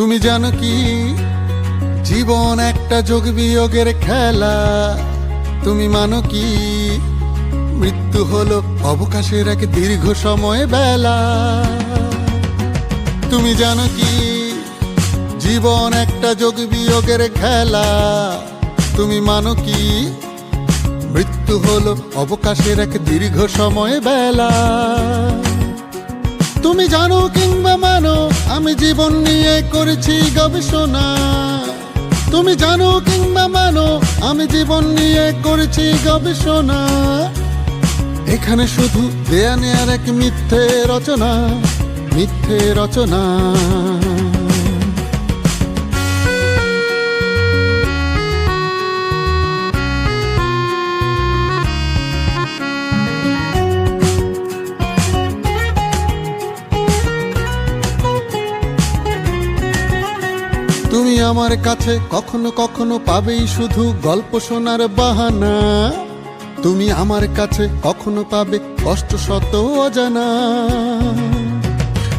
তুমি জানো কি? জীবন একটা যোগ বিয়োগের খেলা। তুমি মানো কি? মৃত্যু হলো অবকাশের এক দীর্ঘ সময় বেলা। তুমি জানো কি? জীবন একটা যোগ বিয়োগের খেলা। তুমি মানো কি? মৃত্যু হলো অবকাশের এক দীর্ঘ সময় বেলা। তুমি জানো কিংবা মানো আমি জীবন নিয়ে করেছি গবেষণা। তুমি জানো কিংবা মানো, আমি জীবন নিয়ে করেছি গবেষণা। এখানে শুধু দেয়া নেয়ার এক মিথ্যে রচনা মিথ্যে রচনা। তুমি আমার কাছে কখনো কখনো পাবেই শুধু গল্প শোনার বাহানা। তুমি আমার কাছে কখনো পাবে কষ্ট শত অজানা।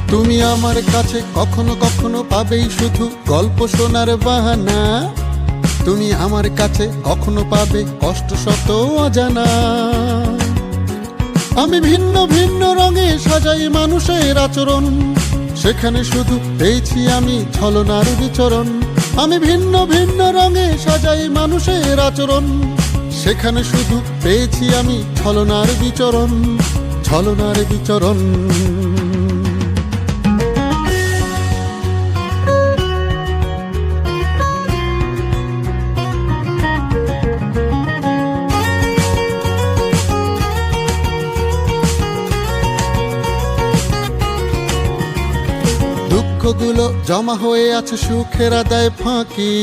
তুমি আমার কাছে কখনো কখনো পাবেই শুধু গল্প শোনার বাহানা। তুমি আমার কাছে কখনো পাবে কষ্ট শত অজানা। আমি ভিন্ন ভিন্ন রঙে সাজাই মানুষের আচরণ। সেখানে শুধু পেয়েছি আমি ছলনার বিচরণ। আমি ভিন্ন ভিন্ন রঙে সাজাই মানুষের আচরণ। সেখানে শুধু পেয়েছি আমি ছলনার বিচরণ ছলনার বিচরণ। দুঃখগুলো জমা হয়ে আছে সুখের আদায় ফাঁকি।